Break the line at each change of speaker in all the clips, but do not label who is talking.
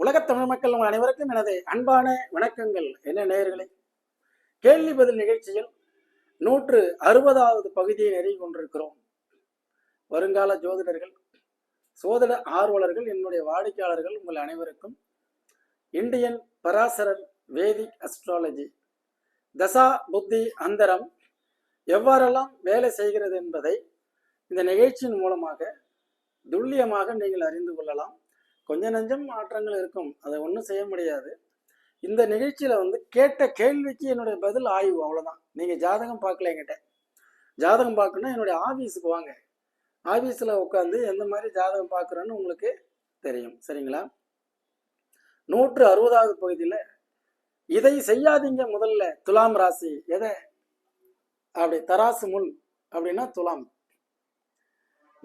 உலகத் தமிழ் மக்கள் உங்கள் அனைவருக்கும் எனது அன்பான வணக்கங்கள். என்ன நேயர்களே? கேள்வி பதில் நிகழ்ச்சியில் நூற்று அறுபதாவது பகுதியை நெருங்கி கொண்டிருக்கிறோம். வருங்கால ஜோதிடர்கள் சோதிட ஆர்வலர்கள் என்னுடைய வாடிக்கையாளர்கள் உங்கள் அனைவருக்கும் இந்தியன் பராசரர் வேதிக் அஸ்ட்ராலஜி தசா புத்தி அந்தரம் எவ்வாறெல்லாம் வேலை செய்கிறது என்பதை இந்த நிகழ்ச்சியின் மூலமாக துல்லியமாக நீங்கள் அறிந்து கொள்ளலாம். கொஞ்ச நஞ்சம் மாற்றங்கள் இருக்கும். அதை ஒன்றும் செய்ய முடியாது. இந்த நிகழ்ச்சியில் வந்து கேட்ட கேள்விக்கு என்னுடைய பதில் ஆய்வு அவ்வளோதான் நீங்கள் ஜாதகம் பார்க்கல என்கிட்ட. ஜாதகம் பார்க்கணும்னா என்னுடைய ஆபீஸுக்கு வாங்க. ஆஃபீஸில் உட்காந்து எந்த மாதிரி ஜாதகம் பார்க்குறோன்னு உங்களுக்கு தெரியும். சரிங்களா? நூற்று அறுபதாவது பகுதியில் இதை செய்யாதீங்க முதல்ல. துலாம் ராசி எதை? அப்படி தராசு முள் அப்படின்னா துலாம்.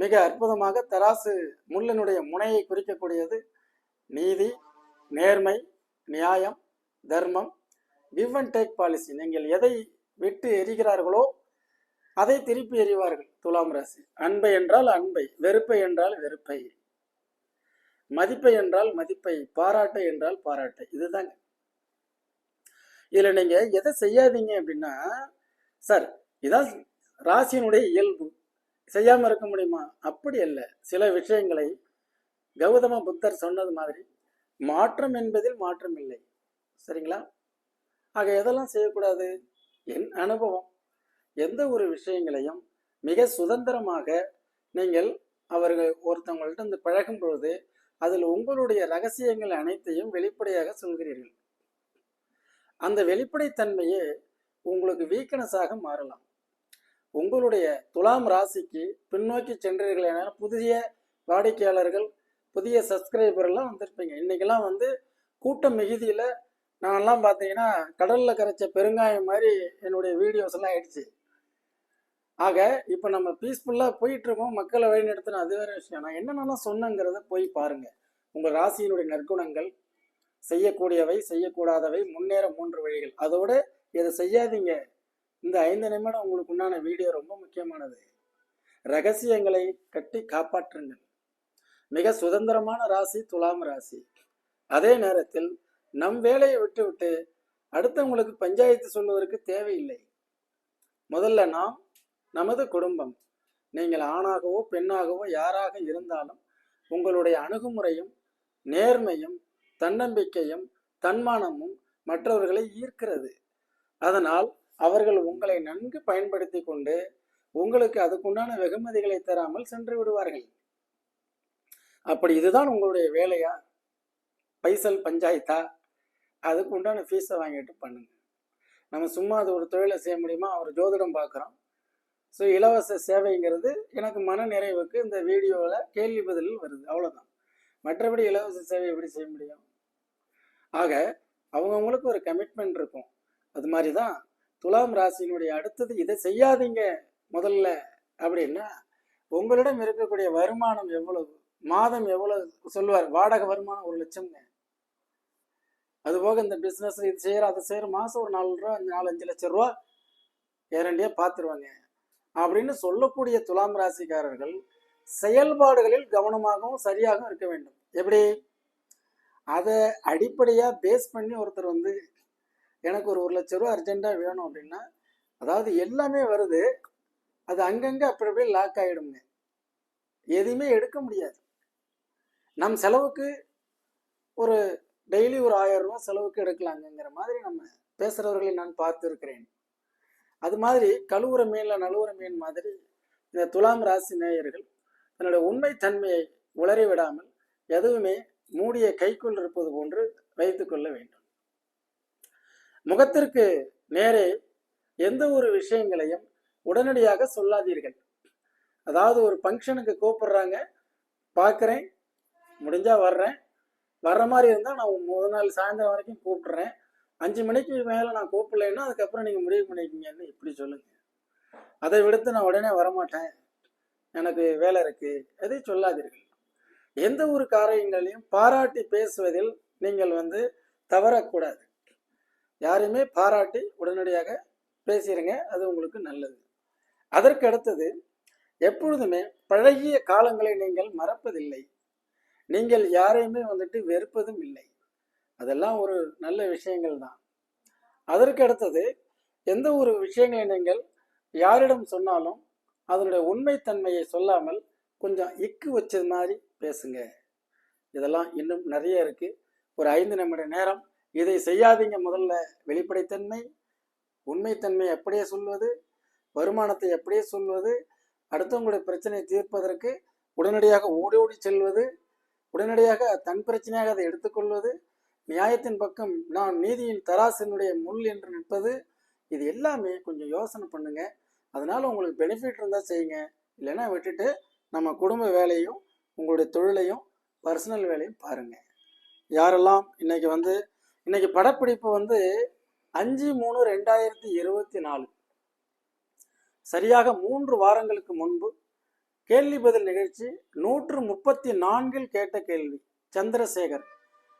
மிக அற்புதமாக தராசு முள்ளினுடைய முனையை குறிக்கக்கூடியது. நீதி நேர்மை நியாயம் தர்மம். கிவ் அண்ட் டேக் பாலிசி நீங்கள் எதை விட்டு எரிகிறார்களோ அதை திருப்பி எறிவார்கள் துலாம் ராசி. அன்பை என்றால் அன்பை வெறுப்பை என்றால் வெறுப்பை. மதிப்பை என்றால் மதிப்பை பாராட்டை என்றால் பாராட்டை. இதுதாங்க. இதுல நீங்க எதை செய்யாதீங்க அப்படின்னா சார் இதான் ராசியினுடைய இயல்பு. செய்யாம இருக்க முடியுமா? அப்படி அல்ல. சில விஷயங்களை கௌதம புத்தர் சொன்னது மாதிரி மாற்றம் என்பதில் மாற்றம் இல்லை. சரிங்களா? ஆக எதெல்லாம் செய்யக்கூடாது? என் அனுபவம். எந்த ஒரு விஷயங்களையும் மிக சுதந்திரமாக நீங்கள் அவர்கள் ஒருத்தவங்கள்ட்ட இந்த பழகும் பொழுது அதில் உங்களுடைய ரகசியங்கள் அனைத்தையும் வெளிப்படையாக சொல்கிறீர்கள். அந்த வெளிப்படைத்தன்மையே உங்களுக்கு வீக்னஸாக மாறலாம். உங்களுடைய துலாம் ராசிக்கு பின்னோக்கி சென்றீர்கள் என புதிய வாடிக்கையாளர்கள் புதிய சப்ஸ்கிரைபர்லாம் வந்திருப்பீங்க. இன்னைக்கெல்லாம் வந்து கூட்டம் மிகுதியில் நான்லாம் பார்த்தீங்கன்னா கடலில் கரைச்ச பெருங்காயம் மாதிரி என்னுடைய வீடியோஸ் எல்லாம் ஆயிடுச்சு. ஆக இப்போ நம்ம பீஸ்ஃபுல்லாக போயிட்டு இருக்கோம் மக்களை வழிநடத்தின அது வேற விஷயம். நான் என்னென்னலாம் சொன்னங்கிறத போய் பாருங்கள் உங்கள் ராசியினுடைய நற்குணங்கள் செய்யக்கூடியவை செய்யக்கூடாதவை முன்னேற மூன்று வழிகள். அதோட இதை செய்யாதீங்க. இந்த ஐந்து நிமிடம் உங்களுக்கு உண்டான வீடியோ ரொம்ப முக்கியமானது. ரகசியங்களை கட்டி காப்பாற்றுங்கள். மிக சுதந்திரமான ராசி துலாம் ராசி. அதே நேரத்தில் நம் வேலையை விட்டுவிட்டு அடுத்தவங்களுக்கு பஞ்சாயத்து சொல்வதற்கு தேவையில்லை. முதல்ல நாம் நமது குடும்பம். நீங்கள் ஆணாகவோ பெண்ணாகவோ யாராக இருந்தாலும் உங்களுடைய அணுகுமுறையும் நேர்மையும் தன்னம்பிக்கையும் தன்மானமும் மற்றவர்களை ஈர்க்கிறது. அதனால் அவர்கள் உங்களை நன்கு பயன்படுத்தி கொண்டு உங்களுக்கு அதுக்குண்டான வெகுமதிகளை தராமல் சென்று விடுவார்கள். அப்படி இதுதான் உங்களுடைய வேலையா? பைசல் பஞ்சாயத்தா? அதுக்கு உண்டான ஃபீஸை வாங்கிட்டு பண்ணுங்க. நம்ம சும்மா அது ஒரு தொழிலை செய்ய முடியுமா? அவர் ஜோதிடம் பார்க்குறோம் ஸோ இலவச சேவைங்கிறது எனக்கு மன நிறைவுக்கு இந்த வீடியோவில் கேள்வி பதில் வருது. அவ்வளோதான் மற்றபடி இலவச சேவை எப்படி செய்ய முடியும்? ஆக அவங்கவுங்களுக்கு ஒரு கமிட்மெண்ட் இருக்கும். அது மாதிரி தான் துலாம் ராசியினுடைய அடுத்தது இதை செய்யாதீங்க முதல்ல அப்படின்னா உங்களிடம் இருக்கக்கூடிய வருமானம் எவ்வளவு? மாதம் எவ்வளவு? சொல்லுவார் வாடகை வருமானம் ஒரு லட்சம்ங்க. அதுபோக இந்த பிஸ்னஸ் இது செய்கிற அதை செய்கிற மாதம் ஒரு நாலு ரூபா நாலு அஞ்சு லட்சம் ரூபா கேரண்டியாக பார்த்துருவாங்க அப்படின்னு சொல்லக்கூடிய துலாம் ராசிக்காரர்கள் செயல்பாடுகளில் கவனமாகவும் சரியாகவும் இருக்க வேண்டும். எப்படி? அதை அடிப்படையாக பேஸ் பண்ணி ஒருத்தர் வந்து எனக்கு ஒரு ஒரு லட்ச ரூபா அர்ஜென்ட்டாக வேணும் அப்படின்னா அதாவது எல்லாமே வருது அது அங்கங்கே அப்படி அப்படியே லாக் ஆகிடுங்க எதுவுமே எடுக்க முடியாது. நம் செலவுக்கு ஒரு டெய்லி ஒரு ஆயிரம் ரூபா செலவுக்கு எடுக்கலாங்கங்கிற மாதிரி நம்ம பேசுகிறவர்களை நான் பார்த்துருக்கிறேன். அது மாதிரி கழுவுற மீனில் நழுவுற மீன் மாதிரி இந்த துலாம் ராசி நேயர்கள் தன்னுடைய உண்மை தன்மையை உளறி விடாமல் எதுவுமே மூடிய கைக்குள் இருப்பது போன்று வைத்துக்கொள்ள வேண்டும். முகத்திற்கு நேரே எந்த ஒரு விஷயங்களையும் உடனடியாக சொல்லாதீர்கள். அதாவது ஒரு ஃபங்க்ஷனுக்கு கூப்பிடுறாங்க பார்க்குறேன் முடிஞ்சால் வர்றேன். வர்ற மாதிரி இருந்தால் நான் முதல் நாள் சாயந்தரம் வரைக்கும் கூப்பிட்றேன். அஞ்சு மணிக்கு மேலே நான் கூப்பிடலைன்னா அதுக்கப்புறம் நீங்கள் முடிவு பண்ணிக்கிங்கன்னு இப்படி சொல்லுங்க. அதை விடுத்து நான் உடனே வரமாட்டேன். எனக்கு வேலை இருக்குது அதை சொல்லாதீர்கள். எந்த ஒரு காரியங்களையும் பாராட்டி பேசுவதில் நீங்கள் வந்து தவறக்கூடாது. யாரையுமே பாராட்டி உடனடியாக பேசிடுங்க அது உங்களுக்கு நல்லது. அதற்கு அடுத்தது எப்பொழுதுமே பழகிய காலங்களை நீங்கள் மறப்பதில்லை. நீங்கள் யாரையுமே வந்துட்டு வெறுப்பதும் இல்லை. அதெல்லாம் ஒரு நல்ல விஷயங்கள் தான். அதற்கு அடுத்தது எந்த ஒரு விஷயங்களை நீங்கள் யாரிடம் சொன்னாலும் அதனுடைய உண்மைத்தன்மையை சொல்லாமல் கொஞ்சம் இக்கு வச்சது மாதிரி பேசுங்க. இதெல்லாம் இன்னும் நிறைய இருக்கு. ஒரு ஐந்து நிமிட நேரம். இதை செய்யாதீங்க முதல்ல. வெளிப்படைத்தன்மை உண்மைத்தன்மை அப்படியே சொல்வது வருமானத்தை எப்படியே சொல்வது அடுத்தவங்களுடைய பிரச்சனையை தீர்ப்பதற்கு உடனடியாக ஓடி ஓடி செல்வது உடனடியாக தன் பிரச்சனையாக அதை எடுத்துக்கொள்வது நியாயத்தின் பக்கம் நான் நீதியின் தராசினுடைய முள் என்று நிற்பது இது எல்லாமே கொஞ்சம் யோசனை பண்ணுங்க. அதனால உங்களுக்கு பெனிஃபிட் இருந்தால் செய்யுங்க. இல்லைன்னா விட்டுட்டு நம்ம குடும்ப வேலையும் உங்களுடைய தொழிலையும் பர்சனல் வேலையும் பாருங்க. யாரெல்லாம் இன்னைக்கு வந்து இன்னைக்கு படப்பிடிப்பு வந்து அஞ்சு மூணு ரெண்டாயிரத்தி இருபத்தி நாலு. சரியாக மூன்று வாரங்களுக்கு முன்பு கேள்வி பதில் நிகழ்ச்சி நூற்று முப்பத்தி நான்கில் கேட்ட கேள்வி. சந்திரசேகர்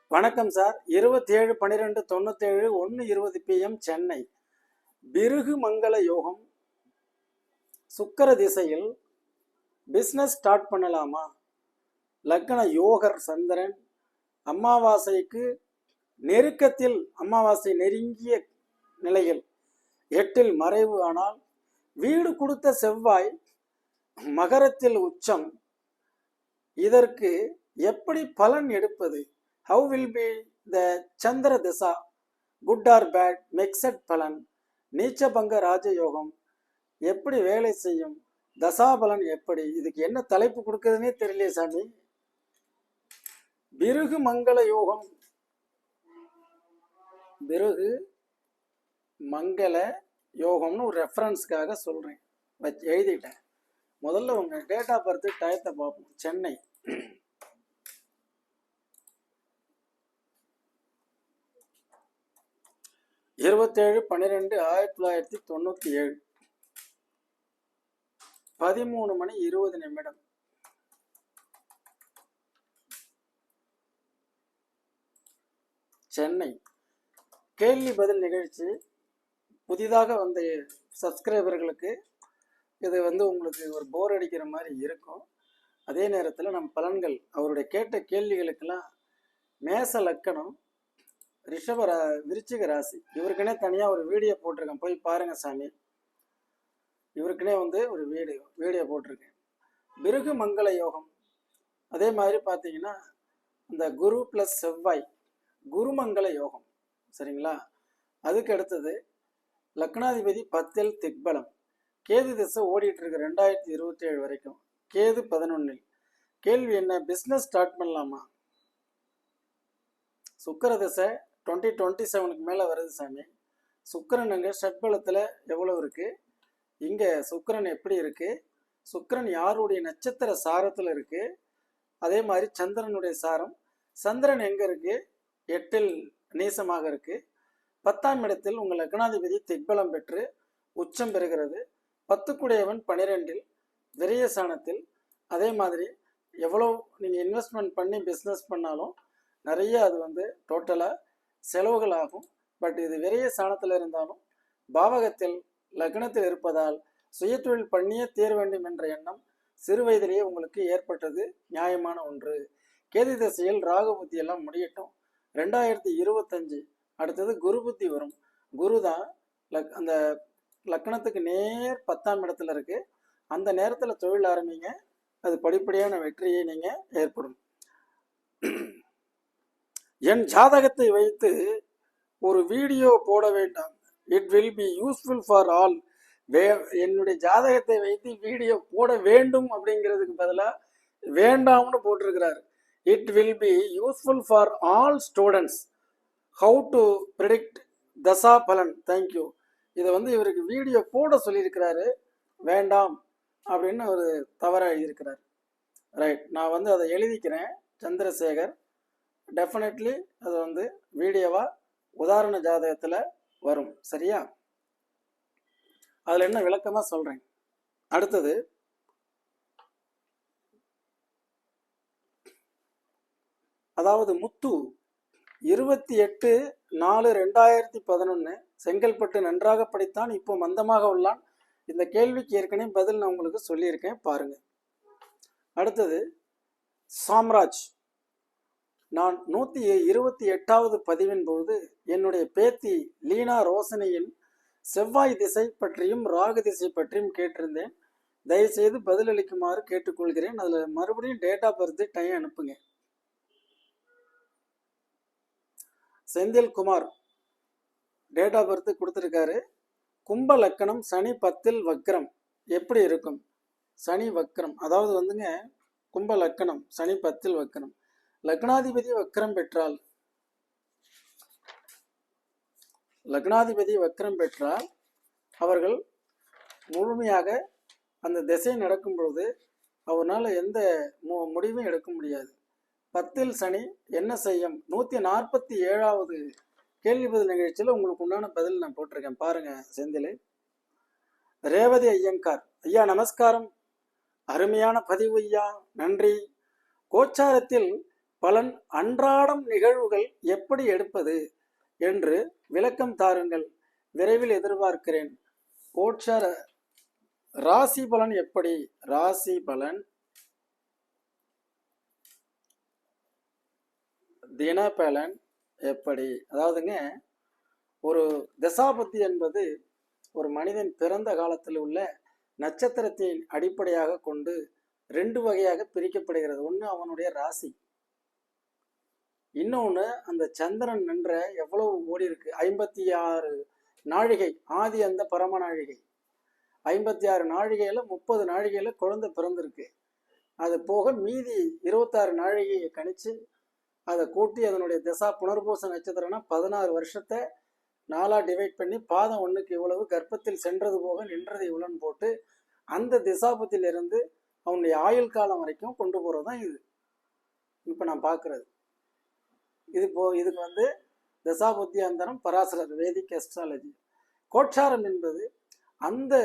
வணக்கம் சார். இருபத்தி ஏழு பன்னிரெண்டு தொண்ணூத்தேழு ஒன்று இருபது பிஎம் சென்னை. பிருகு மங்கள யோகம். சுக்கர திசையில் பிஸ்னஸ் ஸ்டார்ட் பண்ணலாமா? லக்ன யோகர் சந்திரன் அமாவாசைக்கு நெருக்கத்தில் அமாவாசை நெருங்கிய நிலையில் எட்டில் மறைவு ஆனால் வீடு கொடுத்த செவ்வாய் மகரத்தில் உச்சம். இதற்கு எப்படி பலன் எடுப்பது? How will be the Chandra dasha? Good or bad mixed பலன். நீச்சபங்க ராஜயோகம். எப்படி வேலை செய்யும்? தசாபலன் எப்படி? இதுக்கு என்ன தலைப்பு கொடுக்குதுன்னே தெரியலையே சாமி. பிருகு மங்கள யோகம் பிறகு மங்கள யோகம்னு ஒரு ரெஃபரன்ஸ்க்காக சொல்கிறேன் வச்சு எழுதிட்டேன். முதல்ல உங்கள் டேட் ஆஃப் பர்த் டயத்தை பார்ப்போம். சென்னை. இருபத்தேழு பன்னிரெண்டு ஆயிரத்தி தொள்ளாயிரத்தி தொண்ணூற்றி ஏழு பதிமூணு மணி இருபது நிமிடம். சென்னை. கேள்வி பதில் நிகழ்ச்சி புதிதாக வந்த சப்ஸ்கிரைபர்களுக்கு இது வந்து உங்களுக்கு ஒரு போர் அடிக்கிற மாதிரி இருக்கும். அதே நேரத்தில் நம் பலன்கள் அவருடைய கேட்ட கேள்விகளுக்கெல்லாம் மேச லக்கணம் ரிஷப ரா விருச்சிக ராசி. இவருக்குனே தனியாக ஒரு வீடியோ போட்டிருக்கேன். போய் பாருங்க சாமி. இவருக்குனே வந்து ஒரு வீடியோ வீடியோ போட்டிருக்கேன். பிருகு மங்கள யோகம். அதே மாதிரி பார்த்தீங்கன்னா இந்த குரு ப்ளஸ் செவ்வாய் குருமங்கள யோகம். சரிங்களா? அதுக்கு அடுத்தது லக்னாதிபதி பத்தில் திக்பலம். கேது திசை ஓடிட்டு இருக்கு ரெண்டாயிரத்தி இருபத்தி ஏழு வரைக்கும். கேது பதினொன்னில். கேள்வி என்ன? பிஸ்னஸ் ஸ்டார்ட் பண்ணலாமா? சுக்கர திசை டுவெண்ட்டி டுவெண்ட்டி செவனுக்கு மேலே வருது சாமி. சுக்கரன் அங்கே ஷட்பலத்தில் எவ்வளோ இருக்குது இங்கே சுக்கரன் எப்படி இருக்குது சுக்கரன் யாருடைய நட்சத்திர சாரத்தில் இருக்குது அதே மாதிரி சந்திரனுடைய சாரம். சந்திரன் எங்கே இருக்குது எட்டில் நீசமாக இருக்குது பத்தாம் இடத்தில் உங்கள் லக்னாதிபதி திக்பலம் பெற்று உச்சம் பெறுகிறது. பத்துக்குடையவன் பனிரெண்டில் விரயசானத்தில் அதே மாதிரி எவ்வளோ நீங்கள் இன்வெஸ்ட்மெண்ட் பண்ணி பிஸ்னஸ் பண்ணாலும் நிறைய அது வந்து டோட்டலாக செலவுகள் ஆகும். பட் இது விரைய சாணத்தில் இருந்தாலும் பாவகத்தில் லக்னத்தில் இருப்பதால் சுயத்தொழில் பண்ணியே தீர வேண்டும் என்ற எண்ணம் சிறு வயதிலேயே உங்களுக்கு ஏற்பட்டது நியாயமான ஒன்று. கேது திசையில் ராகு புத்தியெல்லாம் முடியட்டும். ரெண்டாயிரத்தி இருபத்தஞ்சு. அடுத்தது குரு புத்தி வரும். குரு தான் லக் அந்த லக்னத்துக்கு நேர் பத்தாம் இடத்துல இருக்கு. அந்த நேரத்தில் தொழில் ஆரம்பிங்க. அது படிப்படியான வெற்றியை நீங்கள் ஏற்படும். என் ஜாதகத்தை வைத்து ஒரு வீடியோ போட வேண்டாம். It will be useful for all வே என்னுடைய ஜாதகத்தை வைத்து வீடியோ போட வேண்டும் அப்படிங்கிறதுக்கு பதிலாக வேண்டாம்னு போட்டிருக்கிறார். It will be useful for all students how to predict dasha பலன். தேங்க்யூ இதை வந்து இவருக்கு வீடியோ போட சொல்லியிருக்கிறாரு. வேண்டாம் அப்படின்னு ஒரு தவறாக எழுதியிருக்கிறார். ரைட் நான் வந்து அதை எழுதிக்கிறேன். சந்திரசேகர் டெஃபினெட்லி அது வந்து வீடியோவாக உதாரண ஜாதகத்தில் வரும். சரியா? அதில் என்ன விளக்கமாக சொல்கிறேன் அடுத்தது அதாவது முத்து இருபத்தி எட்டு நாலு ரெண்டாயிரத்தி பதினொன்று செங்கல்பட்டு நன்றாக படித்தான் இப்போ மந்தமாக உள்ளான். இந்த கேள்விக்கு ஏற்கனவே பதில் நான் உங்களுக்கு சொல்லியிருக்கேன் பாருங்க. அடுத்தது சாம்ராஜ். நான் நூற்றி இருபத்தி எட்டாவது பதிவின் போது என்னுடைய பேத்தி லீனா ரோசனியின் செவ்வாய் திசை பற்றியும் ராகு திசை பற்றியும் கேட்டிருந்தேன். தயவுசெய்து பதிலளிக்குமாறு கேட்டுக்கொள்கிறேன். அதில் மறுபடியும் டேட் ஆஃப் பர்த் டைம் அனுப்புங்க. Senthil Kumar date of birth கொடுத்துருக்காரு. கும்ப லக்கணம் சனி பத்தில் வக்ரம். எப்படி இருக்கும்? சனி வக்ரம். அதாவது வந்துங்க கும்ப லக்கணம் சனி பத்தில் வக்ரம். லக்னாதிபதி வக்ரம் பெற்றால் லக்னாதிபதி வக்ரம் பெற்றால் அவர்கள் முழுமையாக அந்த திசை நடக்கும் பொழுது அவனால் எந்த மு முடிவும் எடுக்க முடியாது. பத்தில் சனி என்ன செய்யும்? நூற்றி நாற்பத்தி ஏழாவது கேள்வி பதில் நிகழ்ச்சியில் உங்களுக்கு உண்டான பதில் நான் போட்டிருக்கேன். பாருங்க செந்திலே. ரேவதி ஐயங்கார் ஐயா நமஸ்காரம். அருமையான பதிவு ஐயா. நன்றி. கோச்சாரத்தில் பலன் அன்றாடம் நிகழ்வுகள் எப்படி எடுப்பது என்று விளக்கம் தாருங்கள். விரைவில் எதிர்பார்க்கிறேன். கோச்சார ராசி பலன் எப்படி? ராசி பலன் தினபலன் எப்படி? அதாவதுங்க ஒரு தசாபத்தி என்பது ஒரு மனிதன் பிறந்த காலத்தில் உள்ள நட்சத்திரத்தின் அடிப்படையாக கொண்டு ரெண்டு வகையாக பிரிக்கப்படுகிறது. ஒன்று அவனுடைய ராசி. இன்னொன்று அந்த சந்திரன் நின்ற எவ்வளவு ஓடி இருக்கு ஐம்பத்தி ஆறு நாழிகை. ஆதி அந்த பரம நாழிகை. ஐம்பத்தி ஆறு நாழிகையில் முப்பது நாழிகையில் குழந்தை பிறந்திருக்கு. அது போக மீதி இருபத்தாறு நாழிகையை கணிச்சு அதை கூட்டி அதனுடைய திசா புனர்பூச நட்சத்திரம்னா பதினாறு வருஷத்தை நாலாக டிவைட் பண்ணி பாதம் ஒன்றுக்கு இவ்வளவு கர்ப்பத்தில் சென்றது போக நின்றது இவ்வளோன்னு போட்டு அந்த திசாபத்திலிருந்து அவனுடைய ஆயுள் காலம் வரைக்கும் கொண்டு போகிறது தான் இது. இப்போ நான் பார்க்குறது இது போ இதுக்கு வந்து தசாபுத்தி அந்தரம் பராசரர் வேதிக் அஸ்ட்ராலஜி கோட்சாரம் என்பது அந்த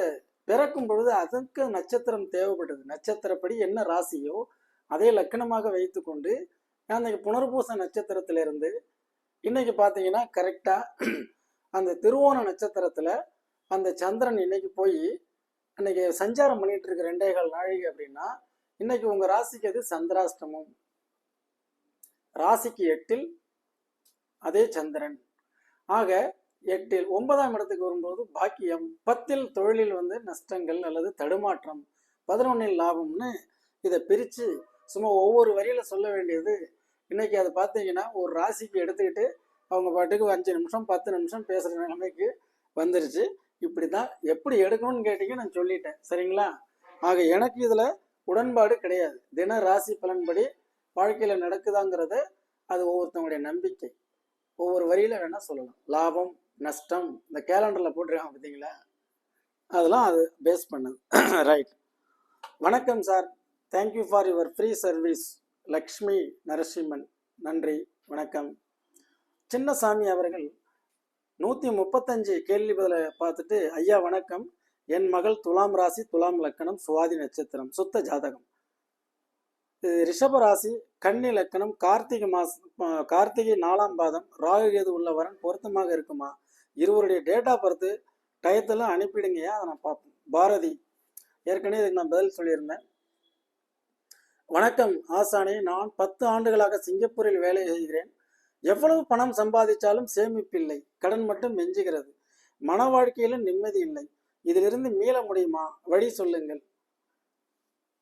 பிறக்கும் பொழுது அதற்கு நட்சத்திரம் தேவைப்பட்டது. நட்சத்திரப்படி என்ன ராசியோ அதை லக்கணமாக வைத்துக்கொண்டு அன்னைக்கு புனர்பூச நட்சத்திரத்திலிருந்து இன்னைக்கு பார்த்தீங்கன்னா கரெக்டாக அந்த திருவோண நட்சத்திரத்தில் அந்த சந்திரன் இன்னைக்கு போய் அன்னைக்கு சஞ்சாரம் பண்ணிட்டு இருக்க ரெண்டே கால் நாழிகை அப்படின்னா இன்னைக்கு உங்க ராசிக்கு அது சந்திராஷ்டமம். ராசிக்கு எட்டில் அதே சந்திரன். ஆக எட்டில் ஒன்பதாம் இடத்துக்கு வரும்போது பாக்கியம். பத்தில் தொழிலில் வந்து நஷ்டங்கள் அல்லது தடுமாற்றம். பதினொன்னில் லாபம்னு இதை பிரித்து சும்மா ஒவ்வொரு வரியில் சொல்ல வேண்டியது இன்னைக்கு அதை பார்த்தீங்கன்னா ஒரு ராசிக்கு எடுத்துக்கிட்டு அவங்க பாட்டுக்கு அஞ்சு நிமிஷம் பத்து நிமிஷம் பேசுகிற நிலைமைக்கு வந்துருச்சு. இப்படி தான் எப்படி எடுக்கணும்னு கேட்டீங்க நான் சொல்லிட்டேன். சரிங்களா? ஆக எனக்கு இதில் உடன்பாடு கிடையாது. தின ராசி பலன்படி வாழ்க்கையில் நடக்குதாங்கிறது அது ஒவ்வொருத்தவங்களுடைய நம்பிக்கை. ஒவ்வொரு வரியில வேணால் சொல்லலாம். லாபம் நஷ்டம் இந்த கேலண்டரில் போட்டிருக்காங்க பார்த்தீங்களா அதெல்லாம் அது பேஸ் பண்ணது. ரைட் வணக்கம் sir thank you for your free service Lakshmi Narasimhan. நன்றி வணக்கம். சின்னசாமி அவர்கள் நூற்றி முப்பத்தஞ்சு கேள்வி பதில பார்த்துட்டு ஐயா வணக்கம். என் மகள் துலாம் ராசி துலாம் லக்கணம் சுவாதி நட்சத்திரம் சுத்த ஜாதகம். இது ரிஷப ராசி கன்னி லக்கணம் கார்த்திகை மாசம் கார்த்திகை நாலாம் பாதம் ராகு கேது உள்ளவரன் பொருத்தமாக இருக்குமா? இருவருடைய டேட்டா பர்த்து பர்த் டயத்தெல்லாம் அதை நான் பார்ப்போம். பாரதி ஏற்கனவே இதுக்கு நான் பதில் சொல்லியிருந்தேன். வணக்கம் ஆசானே. நான் பத்து ஆண்டுகளாக சிங்கப்பூரில் வேலை செய்கிறேன். எவ்வளவு பணம் சம்பாதிச்சாலும் சேமிப்பில்லை. கடன் மட்டும் மெஞ்சுகிறது. மன வாழ்க்கையிலும் நிம்மதி இல்லை. இதிலிருந்து மீள முடியுமா? வழி சொல்லுங்கள்.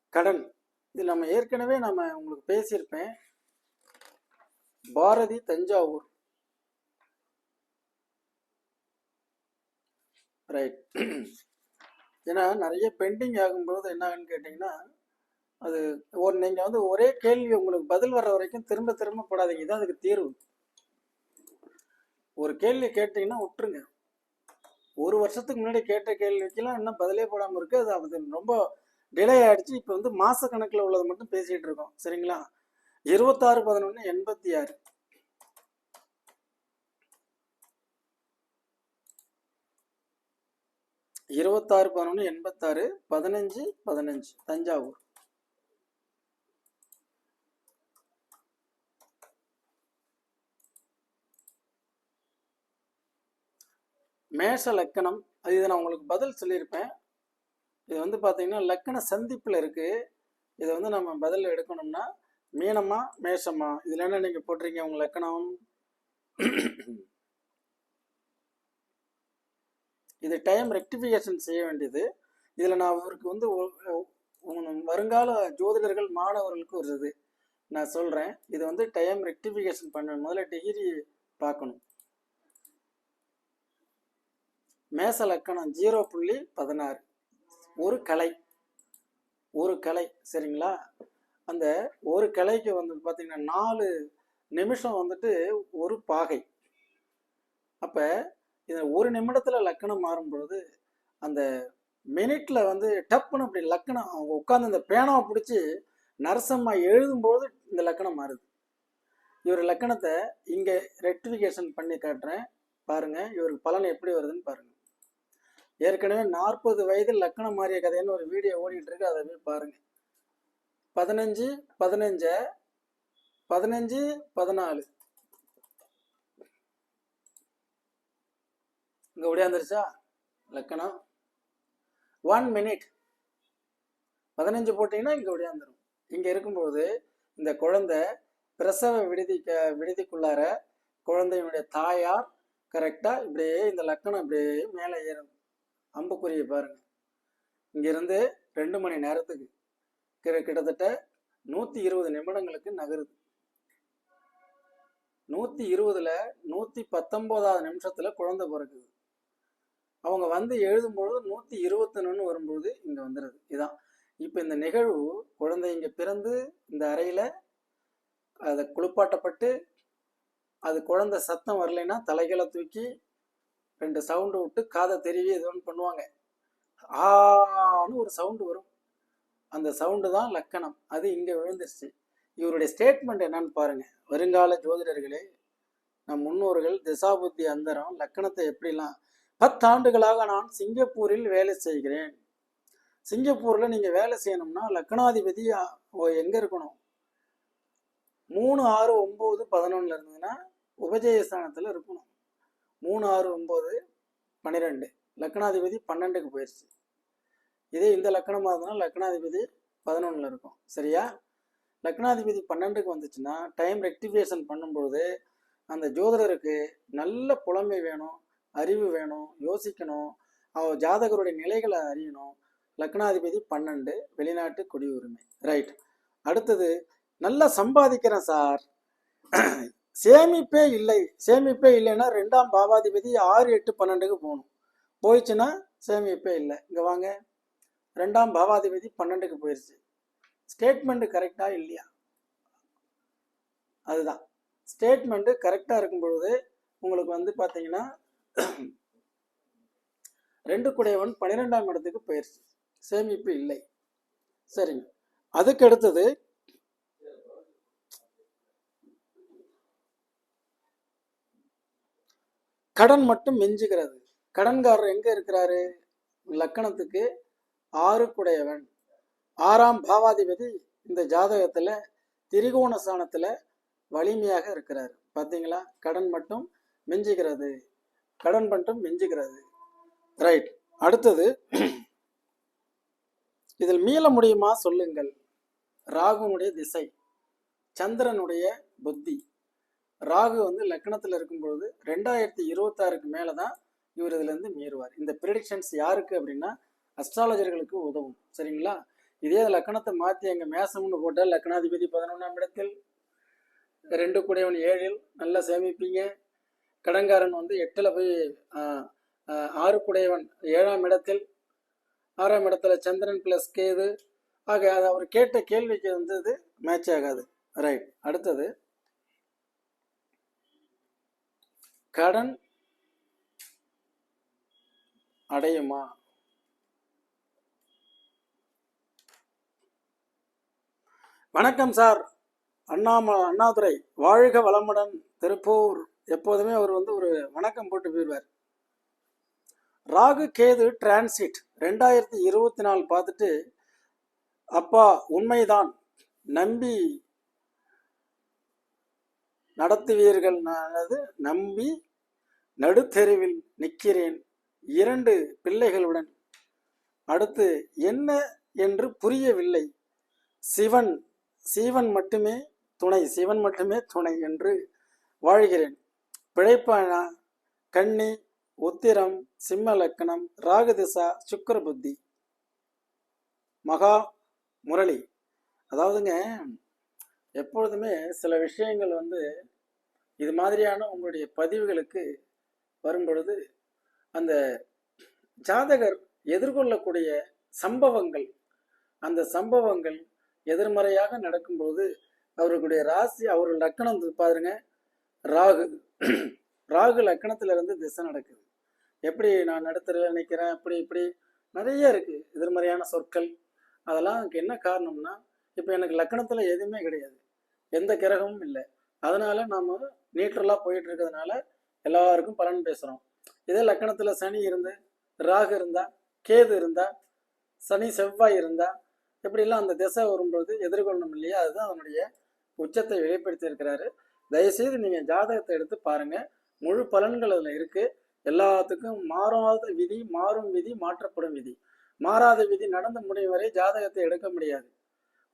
கடன். இது நம்ம ஏற்கனவே நம்ம உங்களுக்கு பேசியிருப்பேன். பாரதி தஞ்சாவூர். ரைட் ஏன்னா நிறைய பெண்டிங் ஆகும்பொழுது என்னாகன்னு கேட்டிங்கன்னா அது ஒரு நீங்கள் வந்து ஒரே கேள்வி உங்களுக்கு பதில் வர்ற வரைக்கும் திரும்ப திரும்ப போடாதீங்க. இதான் அதுக்கு தீர்வு. ஒரு கேள்வி கேட்டீங்கன்னா விட்டுருங்க. ஒரு வருஷத்துக்கு முன்னாடி கேட்ட கேள்விக்கெல்லாம் இன்னும் பதிலே போடாமல் இருக்குது அது அது ரொம்ப டிலே ஆகிடுச்சு இப்போ வந்து மாதக்கணக்கில் கணக்கில் உள்ளதை மட்டும் பேசிகிட்டு இருக்கோம். சரிங்களா? இருபத்தாறு பதினொன்று எண்பத்தி ஆறு. இருபத்தாறு பதினொன்று எண்பத்தாறு பதினஞ்சு பதினஞ்சு. தஞ்சாவூர். மேஷ லக்கணம் அது இதை நான் உங்களுக்கு பதில் சொல்லியிருப்பேன். இது வந்து பார்த்தீங்கன்னா லக்கண சந்திப்பில் இருக்குது இதை வந்து நம்ம பதில் எடுக்கணும்னா மீனமா மேஷமா இதில் என்ன நீங்கள் போட்டிருக்கீங்க உங்கள் லக்கணம்? இது டைம் ரெக்டிஃபிகேஷன் செய்ய வேண்டியது. இதில் நான் அவருக்கு வந்து வருங்கால ஜோதிடர்கள் மாணவர்களுக்கு ஒரு இது நான் சொல்கிறேன் இது வந்து டைம் ரெக்டிஃபிகேஷன் பண்ண முதல்ல டிகிரி பார்க்கணும். மேச லக்கணம் ஜீரோ புள்ளி பதினாறு. ஒரு கலை. ஒரு கலை சரிங்களா? அந்த ஒரு கலைக்கு வந்து பார்த்தீங்கன்னா நாலு நிமிஷம் வந்துட்டு ஒரு பாகை. அப்போ இந்த ஒரு நிமிடத்தில் லக்கணம் மாறும் பொழுது அந்த மினிட்ல வந்து டப்புன்னு அப்படி லக்கணம் அவங்க உட்காந்து இந்த பேனாவை பிடிச்சி நரசம்மா எழுதும்போது இந்த லக்கணம் மாறுது. இவர் லக்கணத்தை இங்கே ரெக்டிஃபிகேஷன் பண்ணி காட்டுறேன். பாருங்கள் இவருக்கு பலன் எப்படி வருதுன்னு பாருங்கள் ஏற்கனவே நாற்பது வயதில் லக்கணம் மாறிய கதைன்னு ஒரு வீடியோ ஓடிட்டு இருக்கு அதை போய் பாருங்க. பதினஞ்சு பதினஞ்ச பதினஞ்சு பதினாலு. இங்க ஒடியாந்துருச்சா? லக்கணம். ஒன் மினிட் பதினஞ்சு போட்டீங்கன்னா இங்க ஒடியாந்துரும். இங்க இருக்கும்போது இந்த குழந்தை பிரசவ விடுதிக்க விடுதிக்குள்ளார குழந்தையினுடைய தாயார் கரெக்டா இப்படியே இந்த லக்கணம் இப்படியே மேலே ஏறும். அம்புக்குறியை பாருங்க. இங்கிருந்து ரெண்டு மணி நேரத்துக்கு கிட்ட- கிட்டத்தட்ட நூற்றி இருபது நிமிடங்களுக்கு நகருது. நூற்றி இருபதில் நூற்றி பத்தொம்போதாவது நிமிஷத்தில் குழந்தை பிறக்குது. அவங்க வந்து எழுதும்பொழுது நூற்றி இருபத்தொன்னு வரும்போது இங்கே வந்துடுது இதான். இப்போ இந்த நிகழ்வு குழந்தை இங்கே பிறந்து இந்த அறையில் அதை குளிப்பாட்டப்பட்டு அது குழந்தை சத்தம் வரலைன்னா தலைகளை தூக்கி ரெண்டு சவுண்டு விட்டு காதை தெருவி ஏதோ ஒன்று பண்ணுவாங்க. ஆன்னு ஒரு சவுண்டு வரும். அந்த சவுண்டு தான் லக்கணம். அது இங்கே விழுந்துருச்சு. இவருடைய ஸ்டேட்மெண்ட் என்னன்னு பாருங்க. வருங்கால ஜோதிடர்களே நம் முன்னோர்கள் திசாபுத்தி அந்தரம் லக்கணத்தை எப்படிலாம் பத்தாண்டுகளாக நான் சிங்கப்பூரில் வேலை செய்கிறேன். சிங்கப்பூரில் நீங்கள் வேலை செய்யணும்னா லக்கணாதிபதி எங்கே ஓ- இருக்கணும்? மூணு ஆறு ஒம்பது பதினொன்னுல இருந்ததுன்னா உபஜயஸ்தானத்தில் இருக்கணும். மூணு ஆறு ஒம்பது பன்னிரெண்டு. லக்கணாதிபதி பன்னெண்டுக்கு போயிடுச்சு இதே இந்த லக்கணமாக இருந்ததுன்னா லக்னாதிபதி பதினொன்றில் இருக்கும். சரியா? லக்னாதிபதி பன்னெண்டுக்கு வந்துச்சுன்னா டைம் ரெக்டிஃபிகேஷன் பண்ணும்பொழுது அந்த ஜோதிடருக்கு நல்ல புலமை வேணும் அறிவு வேணும் யோசிக்கணும் அவர் ஜாதகருடைய நிலைகளை அறியணும். லக்னாதிபதி பன்னெண்டு வெளிநாட்டு குடியுரிமை. ரைட் அடுத்தது நல்லா சம்பாதிக்கிறேன் சார். சேமிப்பே இல்லை. சேமிப்பே இல்லைன்னா ரெண்டாம் பாவாதிபதி ஆறு எட்டு பன்னெண்டுக்கு போகணும். போயிடுச்சுன்னா சேமிப்பே இல்லை. இங்கே வாங்க. ரெண்டாம் பாவாதிபதி பன்னெண்டுக்கு போயிடுச்சு ஸ்டேட்மெண்ட்டு கரெக்டாக இல்லையா? அதுதான். ஸ்டேட்மெண்ட்டு கரெக்டாக இருக்கும் பொழுது உங்களுக்கு வந்து பார்த்தீங்கன்னா ரெண்டு குடையவன் பன்னிரெண்டாம் இடத்துக்கு போயிடுச்சு சேமிப்பு இல்லை. சரிங்க. அதுக்கு அடுத்தது கடன் மட்டும் மிஞ்சுகிறது. கடன்காரர் எங்க இருக்கிறாரு? லக்கணத்துக்கு ஆறு குடையவன் ஆறாம் பாவாதிபதி இந்த ஜாதகத்துல திரிகோண சாணத்தில் வலிமையாக இருக்கிறார். பாத்தீங்களா? கடன் மட்டும் மிஞ்சுகிறது. கடன் மட்டும் மிஞ்சுகிறது. ரைட் அடுத்தது இதில் மீள முடியுமா சொல்லுங்கள். ராகுனுடைய திசை. சந்திரனுடைய புத்தி. ராகு வந்து லக்னத்தில் இருக்கும்பொழுது ரெண்டாயிரத்தி இருபத்தாறுக்கு மேலே தான் இவர் இதுலேருந்து மீறுவார். இந்த ப்ரிடிக்ஷன்ஸ் யாருக்கு அப்படின்னா அஸ்ட்ராலஜர்களுக்கு உதவும். சரிங்களா? இதே லக்கணத்தை மாற்றி எங்கள் மேசம்னு போட்டால் லக்னாதிபதி பதினொன்றாம் இடத்தில் ரெண்டு கூடையவன் ஏழில் நல்லா சேமிப்பீங்க. கடன்காரன் வந்து எட்டில் போய் ஆறு கூடையவன் ஏழாம் இடத்தில் ஆறாம் இடத்துல சந்திரன் பிளஸ் கேது. ஆக அது அவர் கேட்ட கேள்விக்கு வந்து இது மேட்ச் ஆகாது. ரைட் அடுத்தது கடன் அடையுமா? வணக்கம் சார். அண்ணாம அண்ணாதுரை வாழ்க வளமுடன் திருப்பூர். எப்போதுமே அவர் வந்து ஒரு வணக்கம் போட்டு போயிடுவார். ராகு கேது டிரான்சிட் ரெண்டாயிரத்தி இருபத்தி நாலு பார்த்துட்டு அப்பா உண்மைதான். நம்பி நடத்துவீர்கள். நம்பி நடுத்தெருவில் நிற்கிறேன். இரண்டு பிள்ளைகளுடன். அடுத்து என்ன என்று புரியவில்லை. சிவன் சீவன் மட்டுமே துணை சிவன் மட்டுமே துணை என்று வாழ்கிறேன். பிழைப்பானா? கன்னி உத்திரம் சிம்ம லக்கணம் ராகதிசா சுக்கர புத்தி மகா முரளி. அதாவதுங்க எப்பொழுதுமே சில விஷயங்கள் வந்து இது மாதிரியான உங்களுடைய பதிவுகளுக்கு வரும் பொழுது அந்த ஜாதகர் எதிர்கொள்ளக்கூடிய சம்பவங்கள் அந்த சம்பவங்கள் எதிர்மறையாக நடக்கும்போது அவர்களுடைய ராசி அவர் லக்கணம் பாருங்க ராகு. ராகு லக்கணத்துல இருந்து திசை நடக்குது. எப்படி நான் நடத்துற நினைக்கிறேன் அப்படி இப்படி நிறைய இருக்கு. எதிர்மறையான சொற்கள். அதெல்லாம் அதுக்கு என்ன காரணம்னா இப்போ எனக்கு லக்கணத்துல எதுவுமே கிடையாது. எந்த கிரகமும் இல்லை. அதனால நாம நியூட்ரலாக போயிட்டு இருக்கிறதுனால எல்லாருக்கும் பலன் பேசுகிறோம் இதே லக்கணத்தில் சனி இருந்து ராகு இருந்தால் கேது இருந்தால் சனி செவ்வாய் இருந்தால் இப்படிலாம் அந்த திசை வரும்போது எதிர்கொள்ளணும் இல்லையா? அதுதான் அதனுடைய உச்சத்தை வெளிப்படுத்தி இருக்கிறாரு. தயவுசெய்து நீங்கள் ஜாதகத்தை எடுத்து பாருங்கள் முழு பலன்கள் அதில் இருக்குது எல்லாத்துக்கும் மாறாத விதி மாறும் விதி மாற்றப்படும் விதி. மாறாத விதி நடந்து முடியும் வரை ஜாதகத்தை எடுக்க முடியாது.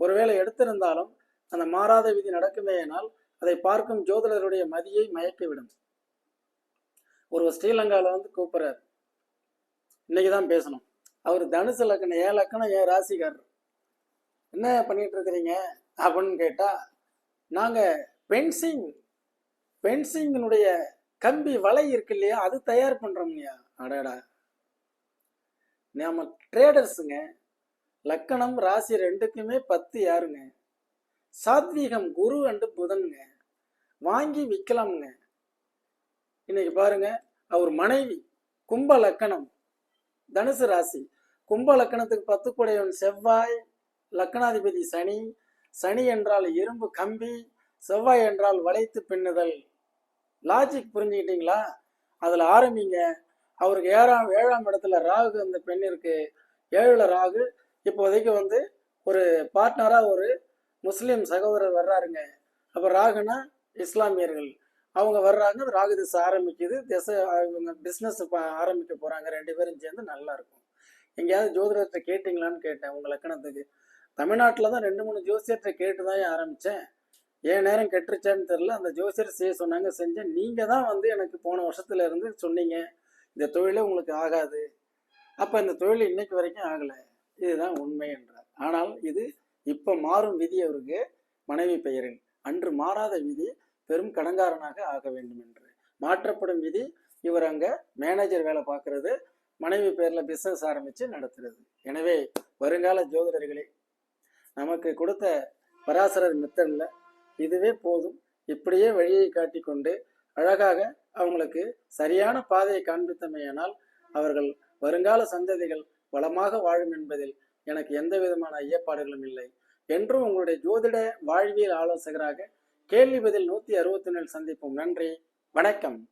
ஒருவேளை எடுத்திருந்தாலும் அந்த மாறாத விதி நடக்குமேயானால் அதை பார்க்கும் ஜோதிடருடைய மதியை மயக்கிவிடும். ஒரு ஸ்ரீலங்காவில் வந்து கூப்பிட்றாரு. இன்னைக்கு தான் பேசணும். அவர் தனுசு லக்கணம் ஏன் லக்கணம் ஏன் ராசிக்காரர்? என்ன பண்ணிட்டு இருக்கிறீங்க? அப்படின்னு கேட்டால் நாங்கள் பென்சிங் பென்சிங்கினுடைய கம்பி வலை இருக்கு இல்லையா அது தயார் பண்ணுறோம்யா அடடா. நம்ம ட்ரேடர்ஸுங்க லக்கணம் ராசி ரெண்டுக்குமே பத்து யாருங்க? சாத்வீகம் குரு அண்டு புதனுங்க. வாங்கி விற்கலாமுங்க இன்னைக்கு பாருங்க அவர் மனைவி கும்ப லக்கணம் தனுசு ராசி. கும்ப லக்கணத்துக்கு பத்து கூடையவன் செவ்வாய் லக்கணாதிபதி சனி. சனி என்றால் இரும்பு கம்பி செவ்வாய் என்றால் வளைத்து பின்னுதல். லாஜிக் புரிஞ்சுக்கிட்டீங்களா? அதில் ஆரம்பிங்க. அவருக்கு ஏழாம் ஏழாம் இடத்துல ராகு அந்த பெண் இருக்கு. ஏழுல ராகு இப்போதைக்கு வந்து ஒரு பார்ட்னராக ஒரு முஸ்லீம் சகோதரர் வர்றாருங்க. அப்போ ராகுனா இஸ்லாமியர்கள். அவங்க வர்றாங்க ராகு திசை ஆரம்பிக்குது. திசை இவங்க பிஸ்னஸ் ஆரம்பிக்க போறாங்க. ரெண்டு பேரும் சேர்ந்து நல்லா இருக்கும். எங்கேயாவது ஜோதிடத்தை கேட்டிங்களான்னு கேட்டேன் உங்க லக்கணத்துக்கு. தமிழ்நாட்டில் தான் ரெண்டு மூணு ஜோசியத்தை கேட்டு தான் ஆரம்பித்தேன் ஏன் நேரம் கெட்டுருச்சான்னு தெரில அந்த ஜோசியர் செய்ய சொன்னாங்க செஞ்சேன். நீங்கள் தான் வந்து எனக்கு போன வருஷத்துல இருந்து சொன்னீங்க இந்த தொழிலே உங்களுக்கு ஆகாது. அப்போ இந்த தொழில் இன்னைக்கு வரைக்கும் ஆகலை. இதுதான் உண்மை என்றார். ஆனால் இது இப்போ மாறும் விதி அவருக்கு மனைவி பெயரில். அன்று மாறாத விதி பெரும் கடங்காரனாக ஆக வேண்டும் என்று மாற்றப்படும் விதி இவர் அங்க மேனேஜர் வேலை பார்க்கறது மனைவி பேர்ல பிசினஸ் ஆரம்பிச்சு நடத்துறது. எனவே வருங்கால ஜோதிடர்களே நமக்கு கொடுத்த பராசரர் மெத்தடில் இதுவே போதும். இப்படியே வழியை காட்டிக்கொண்டு அழகாக அவங்களுக்கு சரியான பாதையை காண்பித்தமையானால் அவர்கள் வருங்கால சந்ததிகள் வளமாக வாழும் என்பதில் எனக்கு எந்த விதமான ஐயப்பாடுகளும் இல்லை. என்றும் உங்களுடைய ஜோதிட வாழ்வியல் ஆலோசகராக கேள்வி பதில் நூத்தி அறுபத்தி சந்திப்போம். நன்றி. வணக்கம்.